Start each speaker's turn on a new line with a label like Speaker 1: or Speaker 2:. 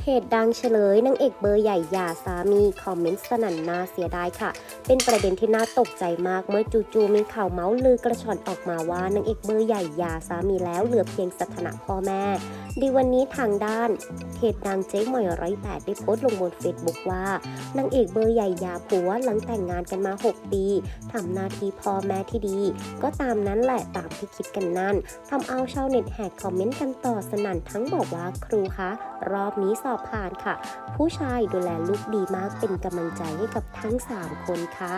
Speaker 1: เพจดังเฉลยนางเอกเบอร์ใหญ่หย่าสามี คอมเมนต์สนั่นนาเสียดายค่ะ เป็นประเด็นที่น่าตกใจมากเมื่อจู่ๆมีข่าวเมาส์ลือกระชอนออกมาว่านางเอกเบอร์ใหญ่หย่าสามีแล้วเหลือเพียงสถานะพ่อแม่ดีวันนี้ทางด้านเพจดังเจ๊หมอยร้อยแปดได้โพสต์ลงบนเฟซบุ๊กว่านางเอกเบอร์ใหญ่ยาผัวหลังแต่งงานกันมา 6 ปีทำหน้าที่พ่อแม่ที่ดี ก็ตามนั้นแหละตามที่คิดกันนั่นทำเอาชาวเน็ตแหกคอมเมนต์กันต่อสนั่นทั้งบอกว่าครูคะรอบนี้สอบผ่านค่ะ ผู้ชายดูแลลูกดีมากเป็นกำลังใจให้กับทั้ง 3 คนค่ะ